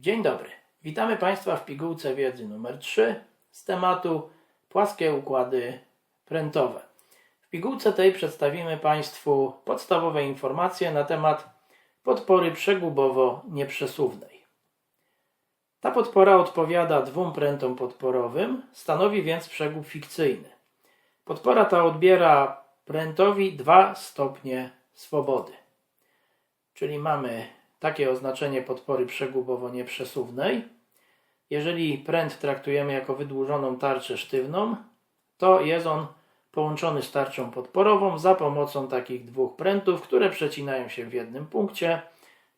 Dzień dobry. Witamy Państwa w pigułce wiedzy numer 3 z tematu płaskie układy prętowe. W pigułce tej przedstawimy Państwu podstawowe informacje na temat podpory przegubowo-nieprzesuwnej. Ta podpora odpowiada dwóm prętom podporowym, stanowi więc przegub fikcyjny. Podpora ta odbiera prętowi 2 stopnie swobody. Czyli mamy takie oznaczenie podpory przegubowo-nieprzesuwnej. Jeżeli pręt traktujemy jako wydłużoną tarczę sztywną, to jest on połączony z tarczą podporową za pomocą takich dwóch prętów, które przecinają się w jednym punkcie,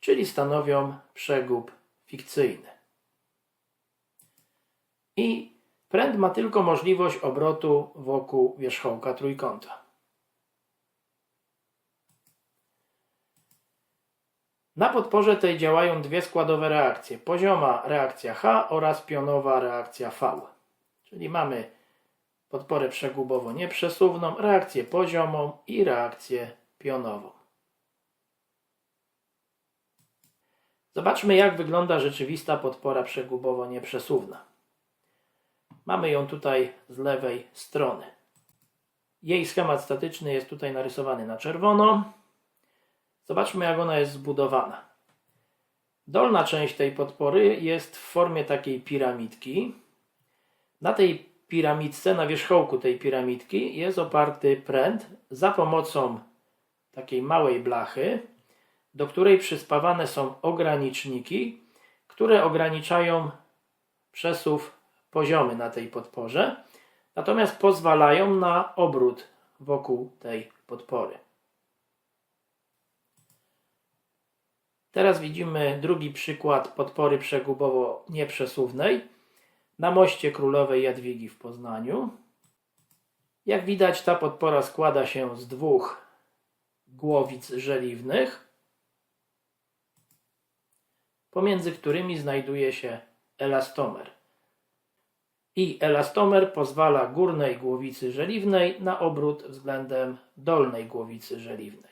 czyli stanowią przegub fikcyjny. I pręt ma tylko możliwość obrotu wokół wierzchołka trójkąta. Na podporze tej działają dwie składowe reakcje: pozioma reakcja H oraz pionowa reakcja V. Czyli mamy podporę przegubowo-nieprzesuwną, reakcję poziomą i reakcję pionową. Zobaczmy, jak wygląda rzeczywista podpora przegubowo-nieprzesuwna. Mamy ją tutaj z lewej strony. Jej schemat statyczny jest tutaj narysowany na czerwono. Zobaczmy, jak ona jest zbudowana. Dolna część tej podpory jest w formie takiej piramidki. Na tej piramidce, na wierzchołku tej piramidki jest oparty pręt za pomocą takiej małej blachy, do której przyspawane są ograniczniki, które ograniczają przesuw poziomy na tej podporze, natomiast pozwalają na obrót wokół tej podpory. Teraz widzimy drugi przykład podpory przegubowo-nieprzesuwnej na moście Królowej Jadwigi w Poznaniu. Jak widać, ta podpora składa się z dwóch głowic żeliwnych, pomiędzy którymi znajduje się elastomer. I elastomer pozwala górnej głowicy żeliwnej na obrót względem dolnej głowicy żeliwnej.